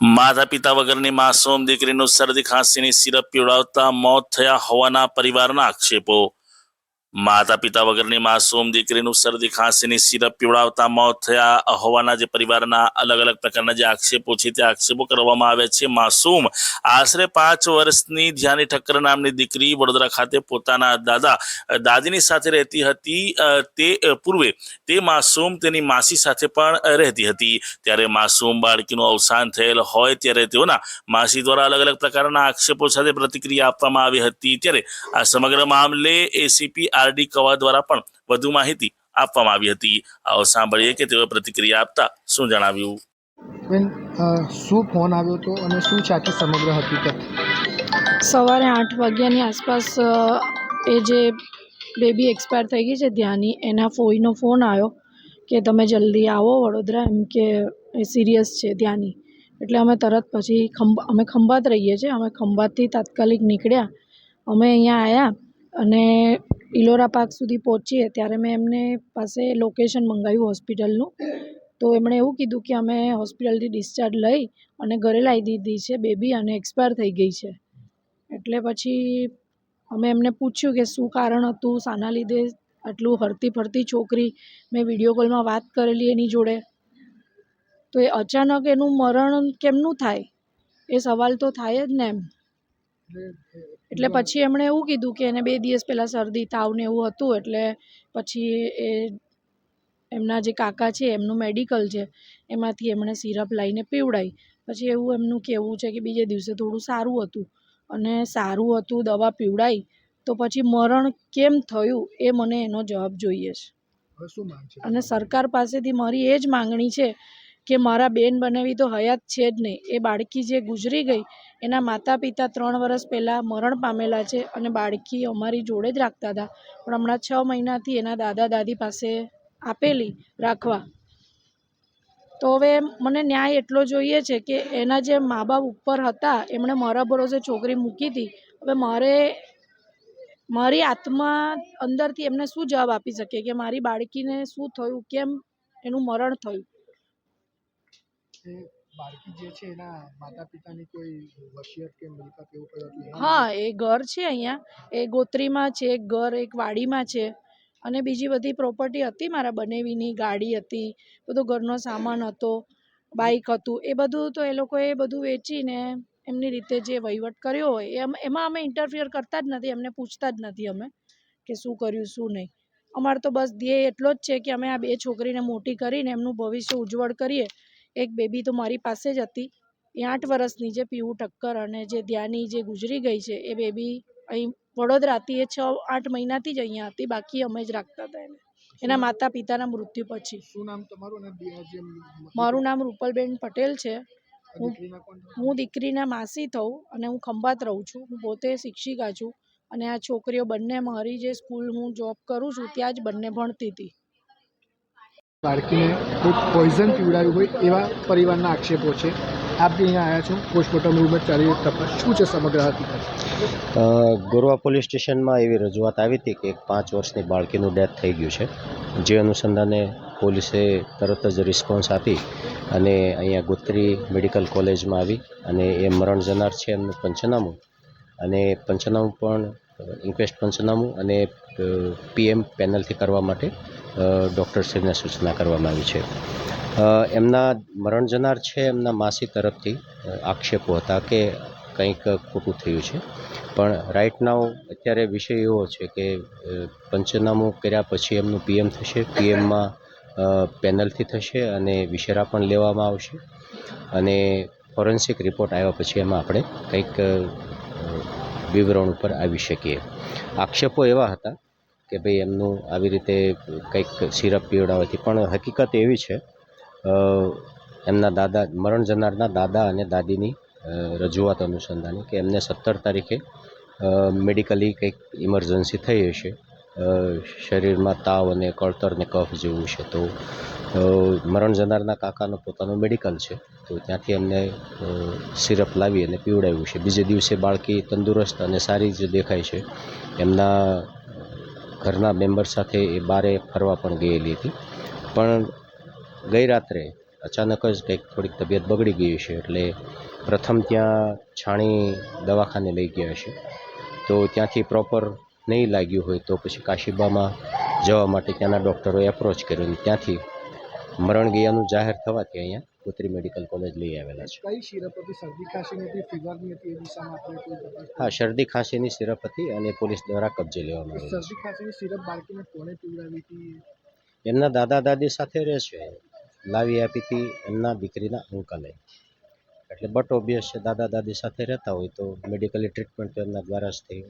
માતા પિતા વગરની માસૂમ દીકરીનું શરદી ખાંસીની સિરપ પીવડાવતા મોત થયા હોવાના પરિવારના આક્ષેપો. માતા પિતા વગરની માસૂમ દીકરીનું શરદી, ખાંસીની સિરપ પીવડાવતા મોત થયા. હોવાના જે પરિવારના અલગ અલગ પ્રકારના જે આક્ષેપો છે, તે આક્ષેપો કરવામાં આવે છે. માસૂમ આશરે પાંચ વર્ષની ધ્યાની ઠક્કર નામની દીકરી વડોદરા ખાતે પોતાના દાદા દાદીની સાથે રહેતી હતી. તે પૂર્વે તે માસૂમ તેની માસી સાથે પણ રહેતી હતી. ત્યારે માસૂમ બાળકીનું અવસાન થયેલ હોય ત્યારે તેઓના માસી દ્વારા અલગ અલગ પ્રકારના આક્ષેપો સાથે પ્રતિક્રિયા આપવામાં આવી હતી. ત્યારે આ સમગ્ર મામલે એસીપી આરડી કવા દ્વારા પણ વધુ માહિતી આપવામાં આવી હતી. આવો સાંભળીએ કે તેઓએ પ્રતિક્રિયા આપતા શું જણાવ્યું? શું ફોન આવ્યો હતો અને શું છે આખી સમગ્ર હકીકત? સવારે આઠ વાગ્યાની આસપાસ એ જે બેબી એક્સપાયર થઈ ગઈ છે ધ્યાની એના ફોઈનો ફોન આવ્યો કે તમે જલ્દી આવો વડોદરા એમ કે એ સિરિયસ છે ત્યાંની એટલે અમે તરત પછી ખંભા અમે ખંભાત રહીએ છીએ અમે ખંભાતથી તાત્કાલિક નીકળ્યા. અમે અહીંયા આવ્યા અને ઇલોરા પાર્ક સુધી પહોંચીએ ત્યારે મેં એમને પાસે લોકેશન મંગાવ્યું હોસ્પિટલનું. તો એમણે એવું કીધું કે અમે હોસ્પિટલથી ડિસ્ચાર્જ લઈ અને ઘરે લાવી દીધી છે બેબી અને એક્સપાયર થઈ ગઈ છે. એટલે પછી અમે એમને પૂછ્યું કે શું કારણ હતું, શાના લીધે આટલું હરતી ફરતી છોકરી, મેં વીડિયો કોલમાં વાત કરેલી એની જોડે. તો એ અચાનક એનું મરણ કેમનું થાય? એ સવાલ તો થાય જ ને એમ. એટલે પછી એમણે એવું કીધું કે એને બે દિવસ પહેલાં શરદી તાવ ને એવું હતું એટલે પછી એ એમના જે કાકા છે એમનું મેડિકલ છે એમાંથી એમણે સિરપ લાવીને પીવડાવી પછી એવું એમનું કહેવું છે કે બીજે દિવસે થોડું સારું હતું. અને સારું હતું દવા પીવડાવી તો પછી મરણ કેમ થયું એ મને એનો જવાબ જોઈએ છે. શું છે? અને સરકાર પાસેથી મારી એ જ માંગણી છે કે મારા બેન બનેવી તો હયાત છે જ નહીં. એ બાળકી જે ગુજરી ગઈ, એના માતા પિતા ત્રણ વર્ષ પહેલાં મરણ પામેલા છે અને બાળકી અમારી જોડે જ રાખતા હતા. પણ હમણાં છ મહિનાથી એના દાદા દાદી પાસે આપેલી રાખવા. તો હવે મને ન્યાય એટલો જોઈએ છે કે એના જે મા બાપ ઉપર હતા, એમણે મારા ભરોસે છોકરી મૂકી હતી. હવે મારે, મારી આત્મા અંદરથી એમને શું જવાબ આપી શકે કે મારી બાળકીને શું થયું, કેમ એનું મરણ થયું? એ બાળકી જે છે એના માતા પિતાની કોઈ વસિયત કે મિલકત એવું કંઈ હતું હા એ ઘર છે અહીંયા. એ ગોત્રીમાં છે એક ઘર એક વાડીમાં છે. અને બીજી બધી પ્રોપર્ટી હતી મારા બનેવીની ગાડી હતી બધો ઘરનો સામાન હતો બાઇક હતું. એ બધું તો એ લોકોએ બધું વેચીને એમની રીતે જે વહીવટ કર્યો હોય એમ એમાં અમે ઇન્ટરફિયર કરતા જ નથી એમને પૂછતા જ નથી અમે કે શું કર્યું શું નહીં. અમારે તો બસ ધ્યેય એટલો જ છે કે અમે આ બે છોકરીને મોટી કરીને એમનું ભવિષ્ય ઉજ્જવળ કરીએ. એક બેબી તો મારી પાસે જ હતી. એ આઠ વર્ષની જે પીવું ઠક્કર અને જે ધ્યાની જે ગુજરી ગઈ છે એ બેબી અહીં વડોદરાથી એ છ આઠ મહિનાથી જ અહીંયા હતી બાકી અમે જ રાખતા હતા એને. એના માતા પિતાના મૃત્યુ પછી. શું નામ તમારું મારું નામ રૂપલબેન પટેલ છે. હું હું દીકરીના માસી થઉં અને હું ખંભાત રહું છું. હું પોતે શિક્ષિકા છું અને આ છોકરીઓ બંને મારી જે સ્કૂલ હું જોબ કરું છું ત્યાં જ બંને ભણતી હતી. બાળકીને કોઈ પોઈઝન પીવડાવ્યું હોય એવા પરિવારના આક્ષેપો છે. આપ બી અહીંયા આવ્યા છો પોસ્ટમોર્ટમ રૂમમાં ચાલી તપાસ. શું છે સમગ્ર હકીકત ગોરવા પોલીસ સ્ટેશનમાં એવી રજૂઆત આવી હતી કે એક પાંચ વર્ષની બાળકીનું ડેથ થઈ ગયું છે. જે અનુસંધાને પોલીસે તરત જ રિસ્પોન્સ આપી અને અહીંયા ગોત્રી મેડિકલ કોલેજમાં આવી અને એ મરણ જનાર છે એમનું પંચનામું. અને પંચનામું પણ ઇન્ક્વેસ્ટ પંચનામું અને પીએમ પેનલથી કરવા માટે ડૉક્ટરશ્રીને સૂચના કરવામાં આવી છે. એમના મરણ જનાર છે એમના માસી તરફથી આક્ષેપો હતા કે કંઈક ખોટું થયું છે. પણ રાઇટ નાવ અત્યારે વિષય એવો છે કે પંચનામું કર્યા પછી એમનું પીએમ થશે પીએમમાં પેનલથી થશે અને વિશેરા પણ લેવામાં આવશે. અને ફોરેન્સિક રિપોર્ટ આવ્યા પછી એમાં આપણે કંઈક વિવરણ ઉપર આવી શકીએ. આક્ષેપો એવા હતા કે ભાઈ એમનું આવી રીતે કંઈક સિરપ પીવડાવવાથી. પણ હકીકત એવી છે એમના દાદા, મરણ જનારના દાદા અને દાદીની રજૂઆત અનુસંધાને કે એમને સત્તર તારીખે મેડિકલી કંઈક ઇમરજન્સી થઈ હશે. શરીરમાં તાવ અને કળતર ને કફ જેવું છે. તો મરણ જનારના કાકાનો પોતાનું મેડિકલ છે. તો ત્યાંથી એમને સિરપ લાવી અને પીવડાવ્યું છે. બીજે દિવસે બાળકી તંદુરસ્ત અને સારી જ દેખાય છે. એમના ઘરના મેમ્બર સાથે એ બારે ફરવા પણ ગયેલી હતી. પણ ગઈ રાત્રે અચાનક જ કંઈક થોડીક તબિયત બગડી ગઈ છે એટલે પ્રથમ ત્યાં છાણી દવાખાને લઈ ગયા છે તો ત્યાંથી પ્રોપર નહીં લાગ્યું હોય તો પછી કાશીબામાં જવા માટે ત્યાંના ડૉક્ટરોએ એપ્રોચ કર્યો અને ત્યાંથી મરણ ગયાનું જાહેર થવાથી અહીંયા ગોત્રી મેડિકલ કોલેજ લઈ આવેલા છે. કઈ સિરપ હતી? શરદી ખાંસીની હતી ફીવરની હતી એ દિશામાં આપણે કોઈ તપાસ હા શરદી ખાંસીની સિરપ હતી અને પોલીસ દ્વારા કબજે લેવામાં આવી શરદી ખાંસીની સિરપ બાળકીને કોણે પીવડાવી હતી? એમના દાદા દાદી સાથે રહે છે લાવી આપી હતી એમના દીકરીના અંકલે. એટલે બટ ઓબ્વિયસ છે દાદા દાદી સાથે રહેતા હોય તો મેડિકલી ટ્રીટમેન્ટ તો એમના દ્વારા જ થઈ.